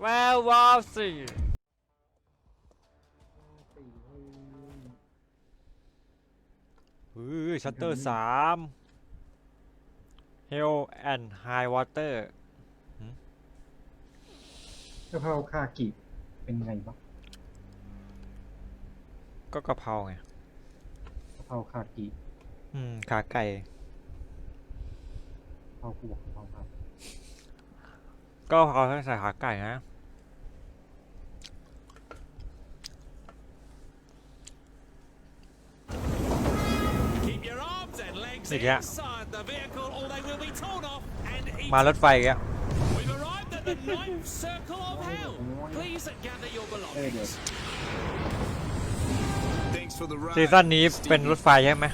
แวววาวสี่อือชัตเตอร์สามเฮลแอนด์ไฮวอเตอร์กะเพราคากิเป็นไงบ้างก็กะเพราไงกะเพราคากิอืม ขาไก่กะเพรากูบอกกะเพราครับ ก็กะเพราใส่ขาไก่นะ Keep your arms and legs Gì kìa? inside the vehicle or they will be torn off and eaten. มารถไฟอีกแล้ว We've arrived at the ninth circle of hell. Please gather your เอ้ยเดี๋ยว belongings. Thanks for the ride. ซีซั่นนี้เป็นรถไฟใช่ไหม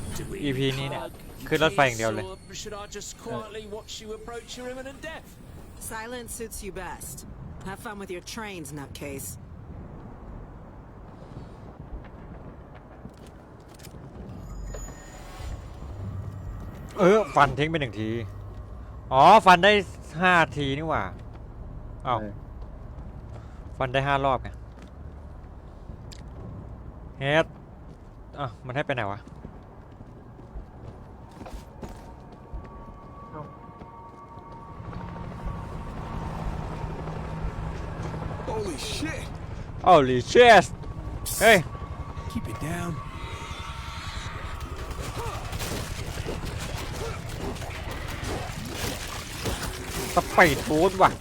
EP นี้เนี่ย คือรถไฟอย่างเดียวเลย Or should I just quietly watch you approach your imminent death? Silence suits you best. Have fun with your trains, nutcase. เออฟันทิ้งไปหนึ่งที อ๋อ ฟันได้ห้าทีนี่หว่าอ้าวเออฟันได้ห้ารอบไงเฮดอะมันให้ไปไหนวะ shit! โอ้ลิเชสเฮ้ย Keep it down. สปีดฟูดว่ะ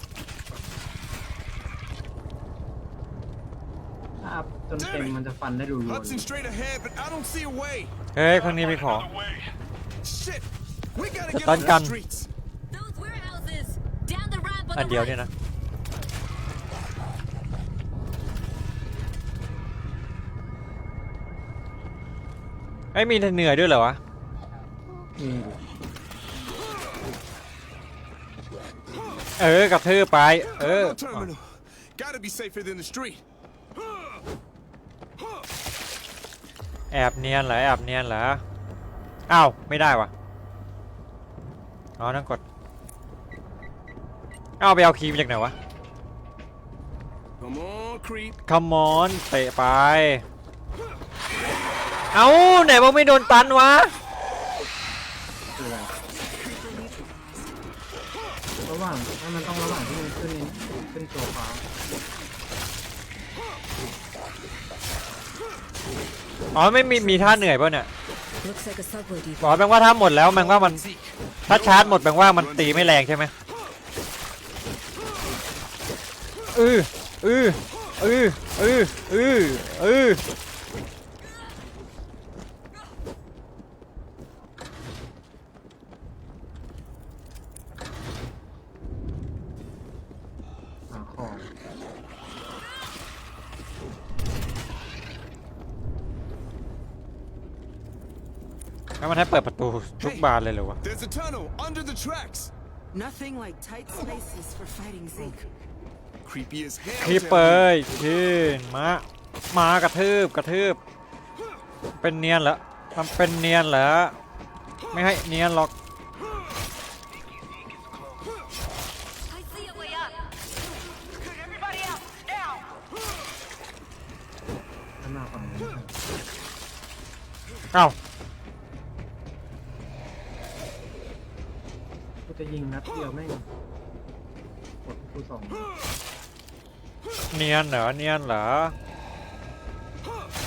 ถ้าอัพจนเต็มมันจะฟันได้รัวๆเลย Hudson straight ahead, but I don't see a way. เฮ้ย ข้างนี้มีของ Shit! We gotta get Tấn off canh. the streets. Those warehouses! Down the ramp on อัน the เดียว right! เนี่ยนะ ไอ้ยมีเหนื่อยด้วยเหรอวะนี่เออกระทืบไป เออ Cargo terminal. Gotta be safer than the street. แอบเนียนเหรอแอบเนียนเหรออ้าวไม่ได้วะอ๋อนั่งกดอ้าวไปเอาคีย์มาจากไหนวะ Come on, creep. คัมมอนเตะไป เอ้าไหนบอกไม่โดนตันวะคืออะไรระหว่างให้มันต้องระหว่างที่มันขึ้นนี่ขึ้นตัวฟ้าอ๋อไม่มีมีท่าเหนื่อยป่ะเนี่ย Looks like a subway depot. บอกแปลว่าถ้าหมดแล้วแปลว่ามันถ้าชาร์จหมดแปลว่ามันตีไม่แรงใช่ไหมอืออืออืออืออืออือ หาของ แล้วมัน ให้เปิดประตูทุกบานเลยเหรอวะ There's a tunnel under the tracks. Nothing like tight spaces for fighting Zeke. Creepy as hell. คลิปเป down ยชื่นมามากระทืบกระทืบ เป็นเนียนเหรอมันเป็นเนียนเหรอไม่ให้เนียนหรอก I see a way up! ข้างหน้าฝั่งนี้เอ้ากูจะ ยิงนัดเดียวแม่งกดกูสองเนียนเหรอเนียนเหรอ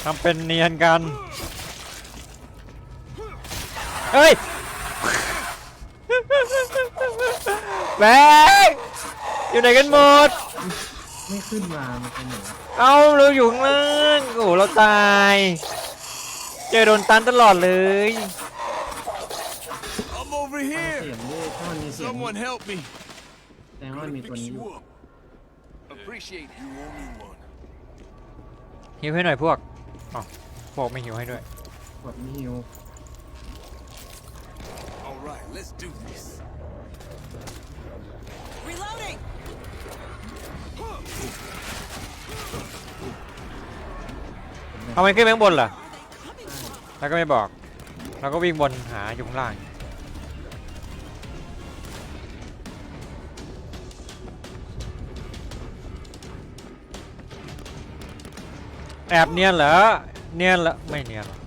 ทำเป็นเนียนกันเฮ้ยแบงค์อยู่ไหนกันหมด ไม่ขึ้นมามันเป็นไหนวะเอาเราอยู่ข้างล่างโอ้โหเราตาย เจอโดนตันตลอดเลย I'm over เสี here. เสียง Someone help me. แสดงว่ามันมีตัวนี้อยู่ Appreciate you owe me one. หิวให้หน่อยพวกอ๋อพวกไม่หิวให้ด้วย กดมิว All right, let's do this. Reloading! เอามันขึ้นไปข้างบนเหรอแล้วก็ไม่บอก แล้วก็วิ่งบนหาอยู่ข้างล่าง แอบเนียนเหรอ เนียนเหรอไม่เนียนหรอ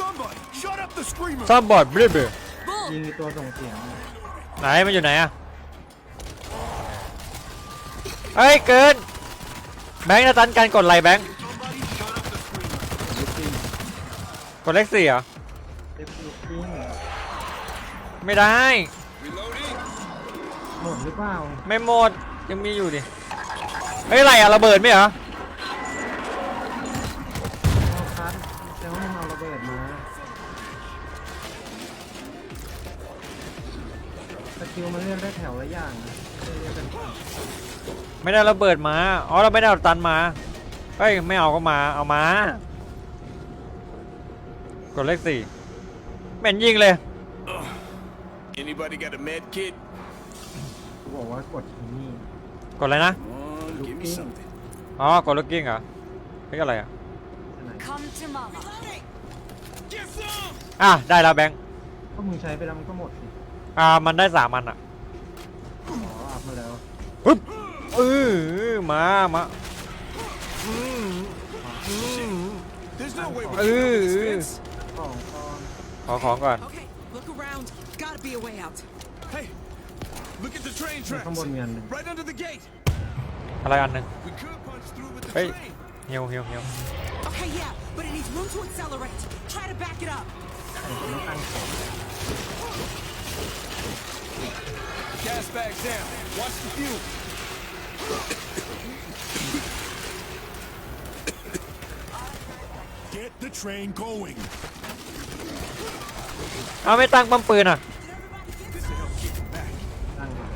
Somebody, shut up the screamer! ซับบอร์ดบลิบ Bull! ยิงไอ้ตัวส่งเสียงไหนมันอยู่ไหนอะเฮ้ยเกินแบงค์จะตันกันกดไลค์แบงค์ Somebody, shut up the screamer! ลูกปิ้งกดเลขสี่เหรอเล็บลูกปิ้งไม่ได้ Reloading! หมดหรือเปล่าไม่หมดยังมีอยู่ดิเฮ้ยอะไรอะระเบิดไหมเหรอ ได้แถวละอย่างนะไม่ได้เลือกเป็นฝั่งไม่ได้ระเบิดมา อ๋อเราไม่ได้เอาตันมา เฮ้ยไม่เอาก็มา เอามา กดเลขสี่เหม็นยิงเลย Anybody got a med kit? กูบอกว่ากดที่นี่ กดอะไรนะ Come on, give me Looking. something. อ๋อ กดลูกกิ้งเหรอเฮ้ยอะไรอะใช่ไหม Come to mama. Get some! อะ ได้แล้วแบงค์ก็มึงใช้ไปแล้วมันก็หมดสิ อ่า มันได้สามอันอะ ปึ๊บเออมา มาอืมอืม There's no way we're Uh, getting over this fence. ของตอน ขอของก่อน Okay, look around. Gotta be a way out. Hey, look at the train มี tracks. ข้างบนมีอันหนึ่ง Right under the gate. อะไรอันหนึ่ง We could punch through with the Hey. train. เฮียวเฮียวเฮียว Okay, yeah, but it needs room to accelerate. Try to back it up. แต่จะไม่ตั้งของ Gas bags down. Watch the fuel. Get the train going. เอาไม่ตั้งปั๊มปืนอ่ะ This will help keep them back. ตั้งก่อน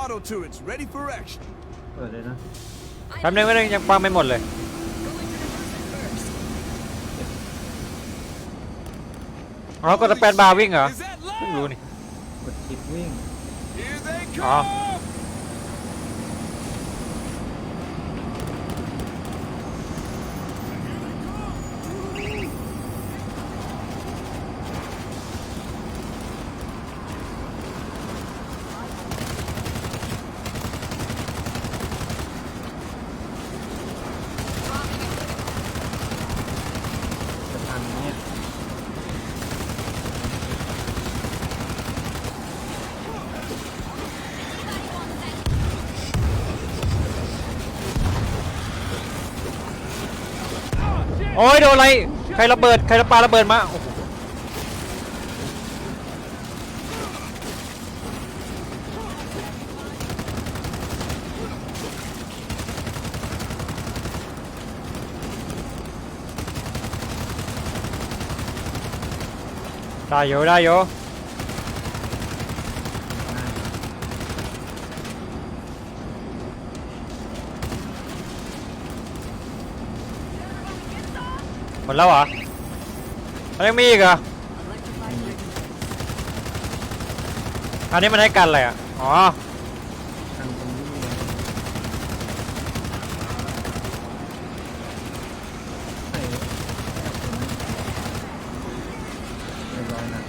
Auto turrets ready for action. เปิดเลยนะ แป๊บนึงไม่ได้ยังปั๊มไม่หมดเลย อ๋อกดสเปนบาร์วิ่งเหรอ Is that เพิ่งรู้ loud? นี่กดคลิกวิ่ง Here they โอ้ยโดนอะไร ใครระเบิด ใครระปาระเบิดมาโอ้โหได้อยู่ได้อยู่ หมดแล้วเหรอมันยังมีอีกเหรออันนี้มันให้กันอะไรอะ อ๋อทันตรงนี้เลยใส่เรียบร้อยนะ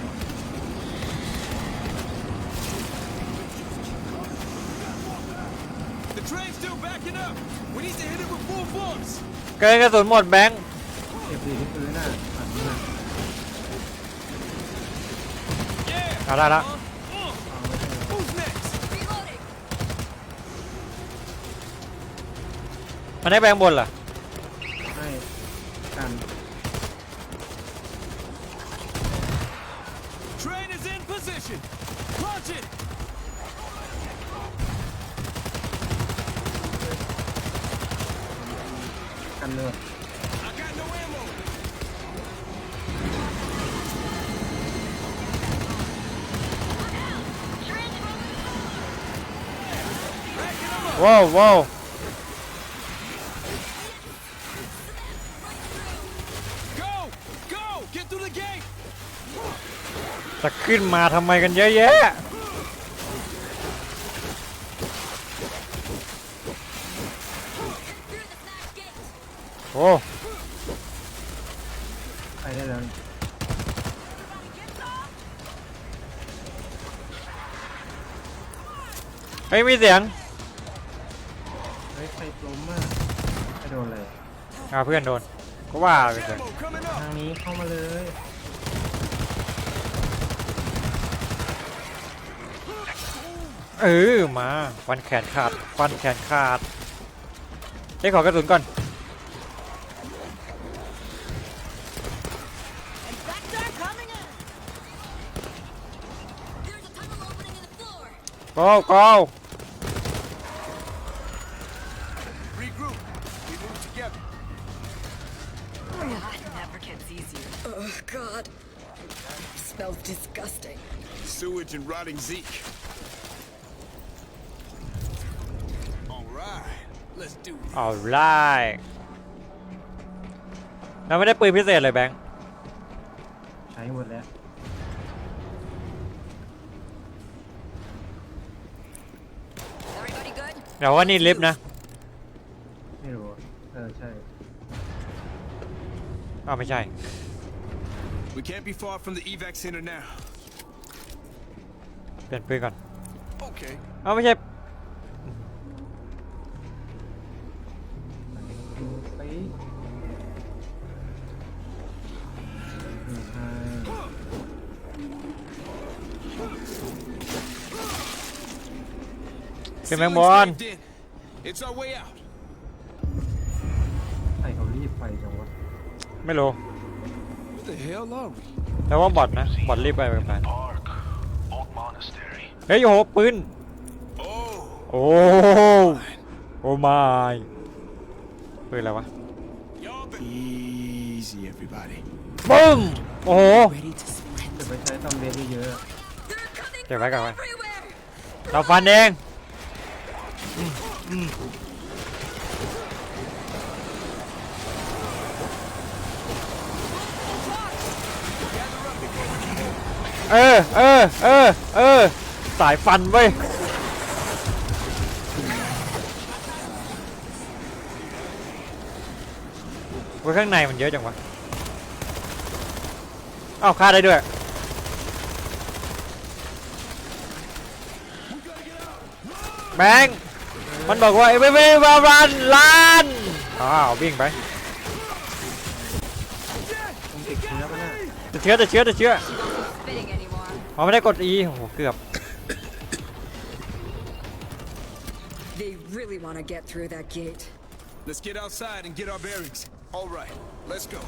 The train's still backing up. We need to hit it with full force. เกินกระสุนหมดแบงค์ เก็บดีที่พื้นอะอันนี้นะ Yeah. เอาได้ละ Uh, เอาไว้เถอะ who's next? Reloading. มันให้แบงค์บนเหรอให้กัน Train is in position. Launch it. กันเลย ว้าวว้าว Go! Go! Get through the gate! จะขึ้นมาทำไมกันเยอะแยะ Through the smash gate. โอ้ไปได้แล้วนี่เฮ้ยมีเสียงเฮ้ยใคร ล้มอะใครโดนเลย อ่าเพื่อนโดน ก็ว่าไปเถอะ Ammo coming up! ทางนี้เข้ามาเลยเออมาฟันแขนขาดฟันแขนขาดเฮ้ยขอกระสุนก่อน There's a tunnel opening in the floor. go go Regroup. gets easier. Oh, God. Smells disgusting. Sewage and rotting Zeke. All right. Let's do this. เอาไล่เราไม่ได้ปืนพิเศษเลยแบงค์ ใช้หมดแล้ว Everybody good? เดี๋ยวว่านี่ลิฟต์นะ อ้าวไม่ใช่ We can't be far from the evac center now. เปลี่ยนปืนก่อน Okay. อ้าวไม่ใช่ ดูสิดูใช่ ขึ้นแมง Ceiling's บอล caved in. It's our way out. ไม่รู้ Where the hell are we? แต่ว่าบอทนะ บอทรีบไปไปไป Park, old monastery. เฮ้ยโอ้โหปืน Oh, โอ้โอ้ไม่ปืนอะไรวะ y'all be easy, everybody. ปึ้งโอ้โห Ready to sprint. จะไปใช้ตอมเบสเยอะ They're coming Okay, from back up, back. everywhere. เราฟันเอง เออเออเออเออสายฟันเว้ยว้ข้างในมันเยอะจังวะเอ้าฆ่าได้ด้วยแบงค์มันบอกว่าเว้เว้ยว่ารันลันอ้าววิ่งไปติดเชื้อปเนี่ยจะเชื้อจะเชื้อจะเชื้อ อ๋อไม่ได้กด E โอ้โหเกือบ They really want to get through that gate. Let's get outside and get our bearings. All right, let's go.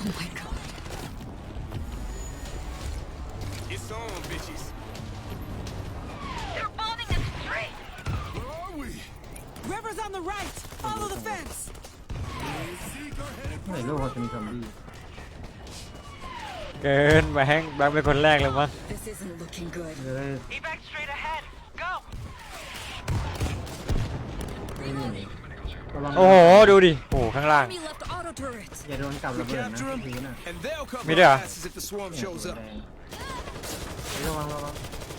Oh my God. It's on, bitches. They're bombing the street. Where are we? River's on the right. Follow the fence. เมื่อไหร่โลกเราจะมีซอมบี้ เกินแบงค์แบงค์เป็นคนแรกเลยมั้ง This isn't looking good. จะได้ Evac straight ahead. Go. ไม่หนีระวังโอ้โห ดูดิ โอ้โห ข้างล่าง Enemy left auto turret. อย่าโดนกับ We ระเบิดนะ capture พื้น them, อะ and they'll cover Me our there. asses if the swarm เนี่ย shows ตัว up. แดงเฮ้ยระวังระวัง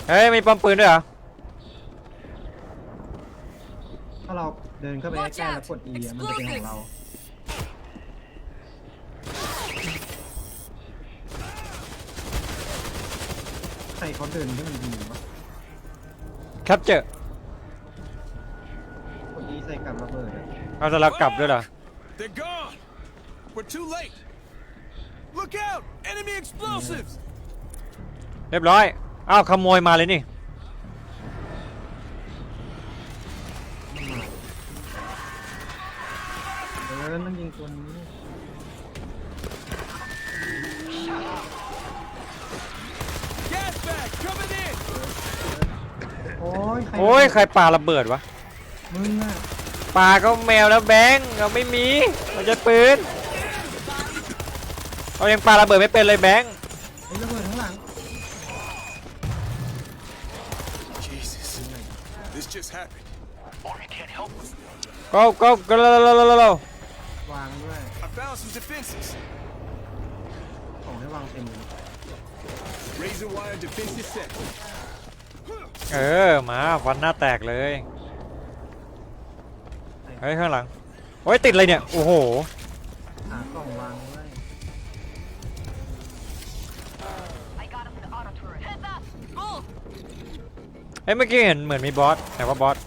เฮ้ย มีปั๊มปืนด้วยเหรอ ถ้าเราเดินเข้าไป Watch ใกล้ๆ out แล้วกด E อะมันจะเป็นของเรา ครเขาเดินที่มันดีวะแคปเจอร์กด E ใส่กับระเบิดอะเราจะรับกลับด้วยเหรอ They're gone. We're too late. Look out! Enemy explosives! เรียบร้อยอ้าวขโมยมาเลยนี่ เออมันยิงตัวนี้ โอ้ยใครโอ้ยใครปาระเบิดวะมึงอะปาก็แมวแล้วแบงค์เราไม่มีเราจะปืนเรายังปาระเบิดไม่เป็นเลยแบงค์ไอ้ระเบิดข้างหลัง Jesus. This just happened. Or he can't help us. go go go เร็วเร็วเร็วเร็วเร็ววางด้วย I found some defenses. ของให้วางเต็มเลย Razor wire defensive set. เออมาฟันหน้าแตกเลยเฮ้ยข้างหลังโอ้ยติดเลยเนี่ยโอ้โหหากล่องวางด้วย I got him in the auto turret. Heads up! Move! เอ้ยเมื่อกี้เห็นเหมือนมีบอสแต่ว่าบอส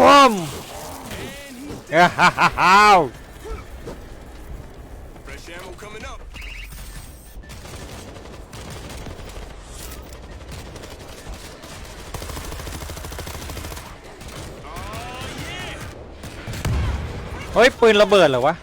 ว้มเอ้าฮ่าฮ่าฮ่า Fresh ammo coming up. Oh yeah! เฮ้ย ปืนระเบิดเหรอวะ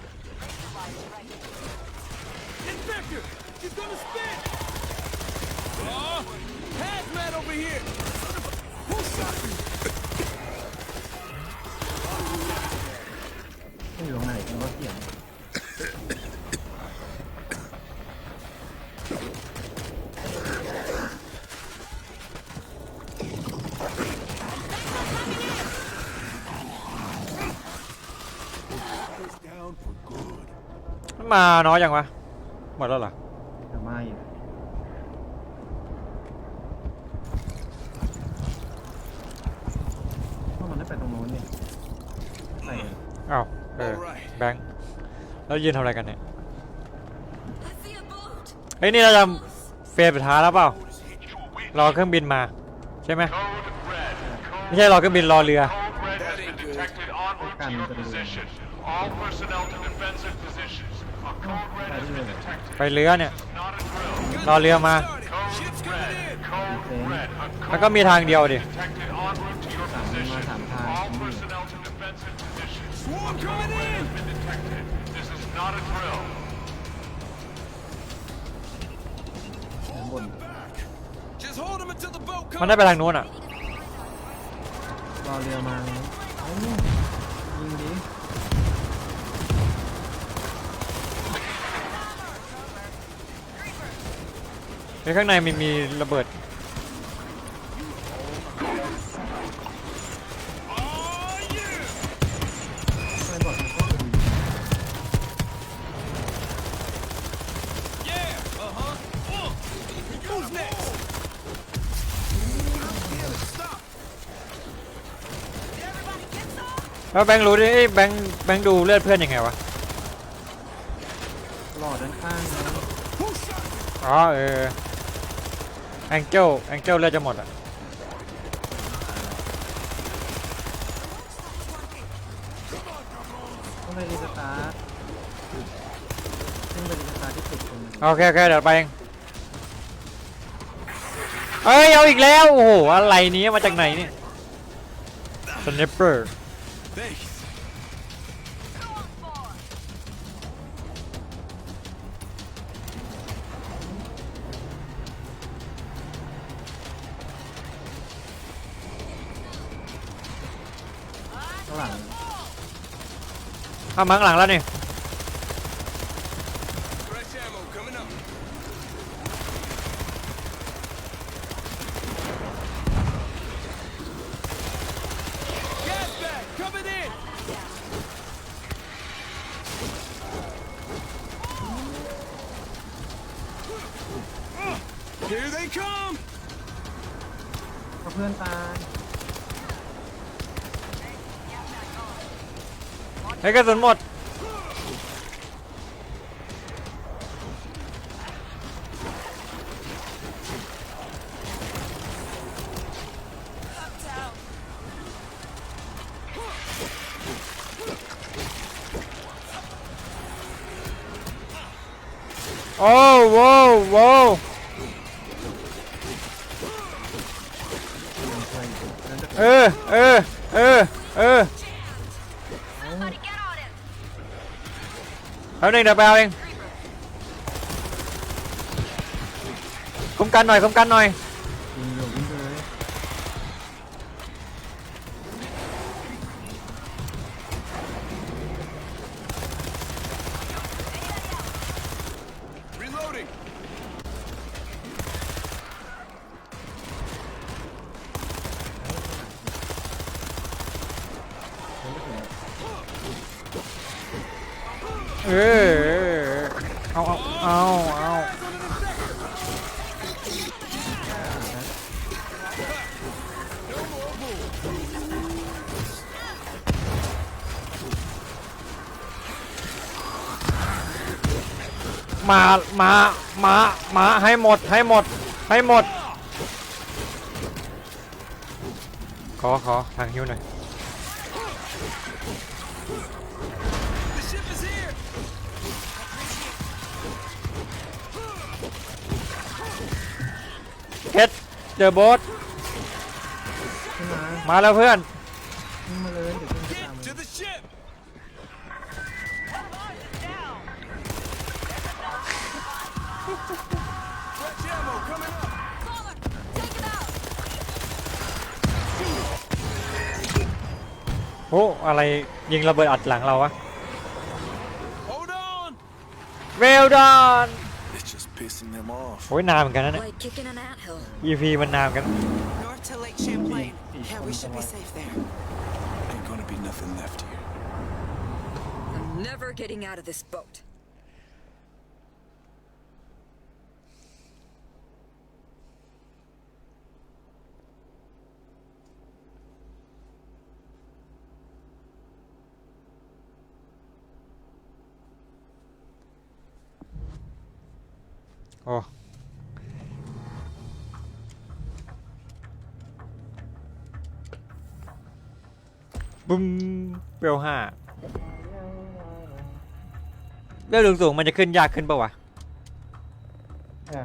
มาน้อยยังวะหมดแล้วเหรอเดี๋ยวมาอีกว่ามันได้ไปตรงโน้นเนี่ยไปอ้าวเออ Alright. แบงค์แล้วยืนทำอะไรกันเนี่ย I see a boat. เฮ้ยนี่เราจะเฟสสุดท้ายแล้วเปล่ารอเครื่องบินมา ใช่ไหม Code red. Code ไม่ใช่รอเครื่องบินรอเรือ Code red has been detected en route to your position. All personnel to defensive positions. A code red has been detected. ไปเรือเนี่ย รอเรือมาแล้วก็มีทางเดียวดิมันได้ไปทางนู้นอะ รอเรือมาแยิงดิ ในข้างในมีมีระเบิด Oh yeah! ไม่บอกมันก็คือ Yeah. Uh huh. Uh. Who's next? Damn it! Stop. แล้วแบงค์รู้ดิเอ้ยแบงค์แบงค์ดูเลือดเพื่อนยังไงวะหลอดด้านข้างนะ Who shot you? อ๋อเออ แองเจิลแองเจิลเลือดจะหมดอะต้องไปรีสตาร์ทต้องไปรีสตาร์ทที่จุดตรงนั้นโอเคโอเคเดี๋ยวไปเองเอ้ยเอาอีกแล้ว โอ้โหอะไรเนี้มาจากไหนเนี่ยสเนปเปอร์ Thanks. ข้ เอามาข้างหลังแล้วนี่ Fresh ammo coming up. Gas bag coming in. Here they come. ก็เพื่อนตาย ไอ้กระสุนหมดโอ้โว้วโว้วยังช่วเออเออเออเออ แป๊บนึงเดี๋ยวไป เอาเอาเอาเอามามามามาให้หมด ให้หมด ให้หมด ขอขอทางฮิวหน่อย เจอโบสขึ้นมามาแล้วเพื่อน ขึ้นมาเลยเดี๋ยวขึ้นไปตาม To the ship! Stretch ammo coming up! โอ้อะไรยิงระเบิดอัดหลังเราวะ Hold on! เวลดอน It's just pissing them off. โอ้ยนานเหมือนกันนะเนี่ย Like kicking an anthill. EP มันนานเหมือนกัน North to Lake Champlain. Yeah, we should be safe there. Ain't gonna be nothing left here. I'm never getting out of this boat. โอ้บุ้มเวลห้าเรื่องสูงๆมันจะขึ้นยากขึ้นปะวะอะ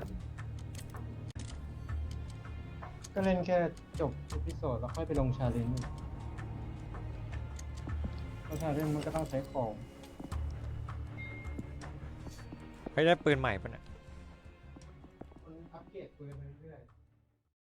ก็เล่นแค่จบเอพิโซดแล้วค่อยไปลงชาเลนจ์เพราะชาเลนจ์มันก็ต้องใช้ของ ให้ได้ปืนใหม่ปะ เนี่ยมันอัปเกรดปืนไปเรื่อย